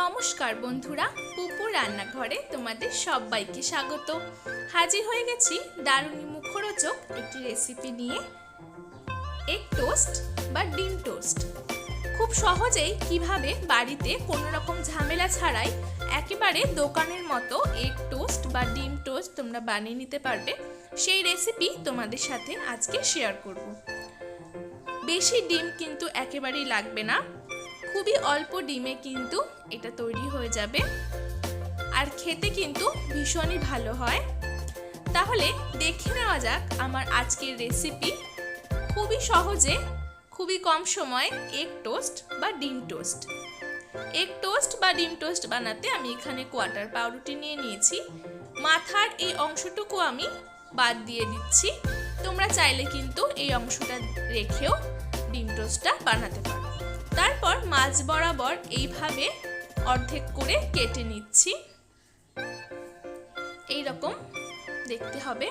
নমস্কার বন্ধুরা, পুপু রান্নাঘরে তোমাদের সবাইকে স্বাগত। হাজির হয়ে গেছি দারুণী মুখরোচক একটি রেসিপি নিয়ে এগ টোস্ট বা ডিম টোস্ট খুব সহজেই কীভাবে বাড়িতে কোনো রকম ঝামেলা ছাড়াই একেবারে দোকানের মতো এগ টোস্ট বা ডিম টোস্ট তোমরা বানিয়ে নিতে পারবে, সেই রেসিপি তোমাদের সাথে আজকে শেয়ার করব। বেশি ডিম কিন্তু একেবারেই লাগবে না। খুবই অল্প ডিমে কিন্তু এটা তৈরি হয়ে যাবে। আর খেতে কিন্তু ভীষণই ভালো হয়। তাহলে দেখে নেওয়া যাক আমার আজকের রেসিপি খুবই সহজে, খুবই কম সময়ে এগ টোস্ট বা ডিম টোস্ট এগ টোস্ট বা ডিম টোস্ট বানাতে আমি এখানে কোয়াটার পাউরুটি নিয়ে নিয়েছি। মাথার এই অংশটুকু আমি বাদ দিয়ে দিচ্ছি। তোমরা চাইলে কিন্তু এই অংশটা রেখেও ডিম টোস্টটা বানাতে পারো। তারপর মাছ বরাবর এইভাবে অর্ধেক করে কেটে নিচ্ছি। এই রকম দেখতে হবে।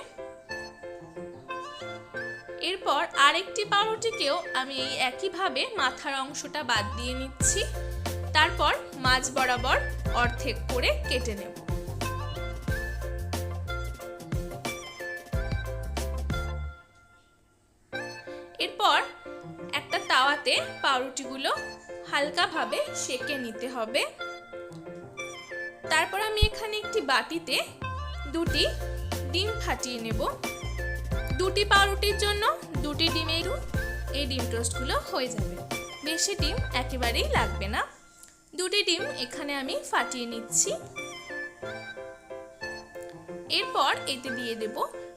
এরপর আরেকটি পাউরুটিকেও আমি এই একইভাবে মাথার অংশটা বাদ দিয়ে নিচ্ছি। তারপর মাছ বরাবর অর্ধেক করে কেটে নেব। এরপর একটা তাওয়াতে পাউরুটিগুলো হালকাভাবে সেকে নিতে হবে। তারপর আমি এখানে একটি বাটিতে দুটি ডিম ফাটিয়ে নেব। দুটি পাউরুটির জন্য দুটি ডিমের এই ডিম টোস্টগুলো হয়ে যাবে। বেশি ডিম একেবারেই লাগবে না। দুটি ডিম এখানে আমি ফাটিয়ে নিচ্ছি। এরপর এতে দিয়ে দেব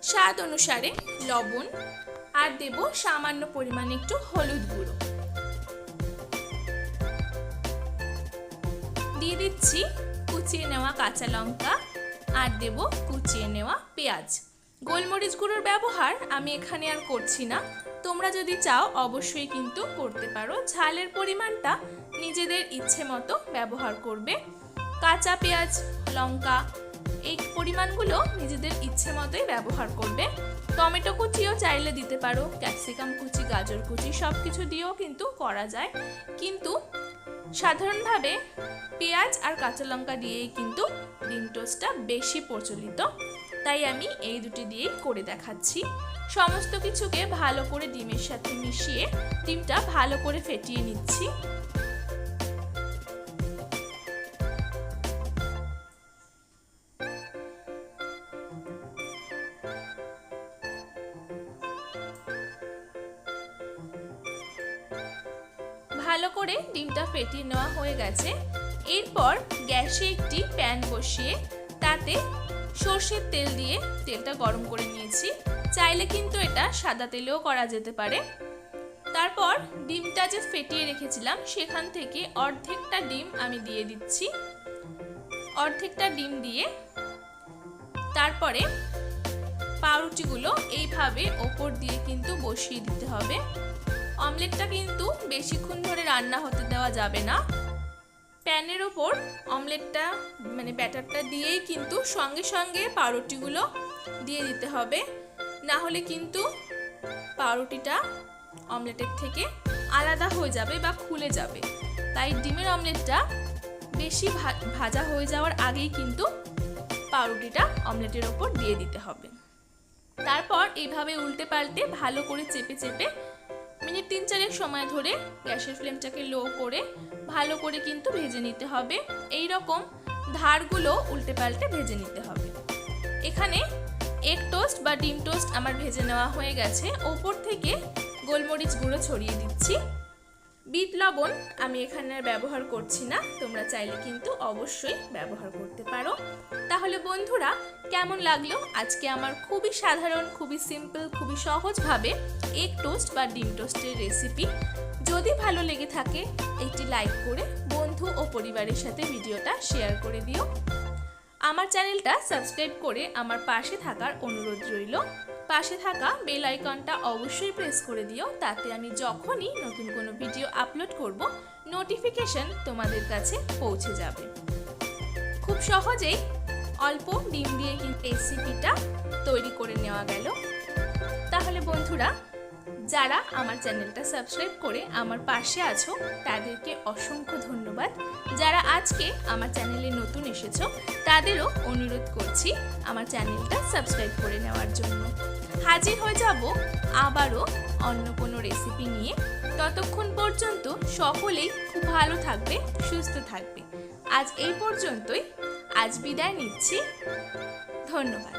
স্বাদ অনুসারে লবণ। আর দেব সামান্য পরিমাণে একটু হলুদ গুঁড়ো। দিয়ে দিচ্ছি কুচিয়ে নেওয়া কাঁচা লঙ্কা আর দেব কুচিয়ে নেওয়া পেঁয়াজ। গোলমরিচ গুঁড়োর ব্যবহার আমি এখানে আর করছি না। তোমরা যদি চাও অবশ্যই কিন্তু করতে পারো। ঝালের পরিমাণটা নিজেদের ইচ্ছে মতো ব্যবহার করবে। কাঁচা পেঁয়াজ, লঙ্কা এই পরিমাণগুলো নিজেদের ইচ্ছে মতোই ব্যবহার করবে। টমেটো কুচিও চাইলে দিতে পারো, ক্যাপসিকাম কুচি, গাজর কুচি সব কিছু দিয়েও কিন্তু করা যায়। কিন্তু সাধারণভাবে পেঁয়াজ আর কাঁচা লঙ্কা দিয়েই কিন্তু ডিম টোস্টটা বেশি প্রচলিত। তাই আমি এই দুটি দিয়েই করে দেখাচ্ছি। সমস্ত কিছুকে ভালো করে ডিমের সাথে মিশিয়ে ডিমটা ভালো করে ফেটিয়ে নিচ্ছি। ভালো করে ডিমটা ফেটিয়ে নেওয়া হয়ে গেছে। এরপর গ্যাসে একটি প্যান বসিয়ে তাতে সর্ষের তেল দিয়ে তেলটা গরম করে নিয়েছি। চাইলে কিন্তু এটা সাদা তেলেও করা যেতে পারে। তারপর ডিমটা যে ফেটিয়ে রেখেছিলাম, সেখান থেকে অর্ধেকটা ডিম আমি দিয়ে দিচ্ছি। অর্ধেকটা ডিম দিয়ে তারপরে পাউরুটিগুলো এইভাবে ওপর দিয়ে কিন্তু বসিয়ে দিতে হবে। অমলেটটা কিন্তু বেশিক্ষণ ধরে রান্না হতে দেওয়া যাবে না। প্যানের ওপর অমলেটটা মানে ব্যাটারটা দিয়েই কিন্তু সঙ্গে সঙ্গে পাউরুটিগুলো দিয়ে দিতে হবে। না হলে কিন্তু পাউরুটিটা অমলেটের থেকে আলাদা হয়ে যাবে বা খুলে যাবে। তাই ডিমের অমলেটটা বেশি ভাজা হয়ে যাওয়ার আগেই কিন্তু পাউরুটিটা অমলেটের ওপর দিয়ে দিতে হবে। তারপর এইভাবে উল্টে পাল্টে ভালো করে চেপে চেপে মিনিট তিন চারেক সময় ধরে গ্যাসের ফ্লেমটাকে লো করে ভালো করে কিন্তু ভেজে নিতে হবে। এই রকম ধারগুলো উল্টে পাল্টে ভেজে নিতে হবে। এখানে এগ টোস্ট বা ডিম টোস্ট আমার ভেজে নেওয়া হয়ে গেছে। ওপর থেকে গোলমরিচ গুঁড়ো ছড়িয়ে দিচ্ছি। বিট লবণ আমি এখানে ব্যবহার করছি না, তোমরা চাইলে কিন্তু অবশ্যই ব্যবহার করতে পারো। তাহলে বন্ধুরা, কেমন লাগল? আজকে আমার খুবই সাধারণ, খুবই সিম্পল খুবই সহজভাবে এগ টোস্ট বা ডিম টোস্টের রেসিপি যদি ভালো লেগে থাকে, একটি লাইক করে বন্ধু ও পরিবারের সাথে ভিডিওটা শেয়ার করে দিও। আমার চ্যানেলটা সাবস্ক্রাইব করে আমার পাশে থাকার অনুরোধ রইল। পাশে থাকা বেল আইকনটা অবশ্যই প্রেস করে দিও, তাতে আমি যখনই নতুন কোনো ভিডিও আপলোড করব, নোটিফিকেশন তোমাদের কাছে পৌঁছে যাবে। খুব সহজেই অল্প ডিম দিয়ে কিন্তু রেসিপিটা তৈরি করে নেওয়া গেল। তাহলে বন্ধুরা যারা আমার চ্যানেলটা সাবস্ক্রাইব করে আমার পাশে আছো, তাদেরকে অসংখ্য ধন্যবাদ। যারা আজকে আমার চ্যানেলে নতুন এসেছ, তাদেরও অনুরোধ করছি আমার চ্যানেলটা সাবস্ক্রাইব করে নেওয়ার জন্য। হাজির হয়ে যাব আবারও অন্য কোনো রেসিপি নিয়ে। ততক্ষণ পর্যন্ত সকলেই খুব ভালো থাকবে, সুস্থ থাকবে। আজ এই পর্যন্তই। আজ বিদায় নিচ্ছি। ধন্যবাদ।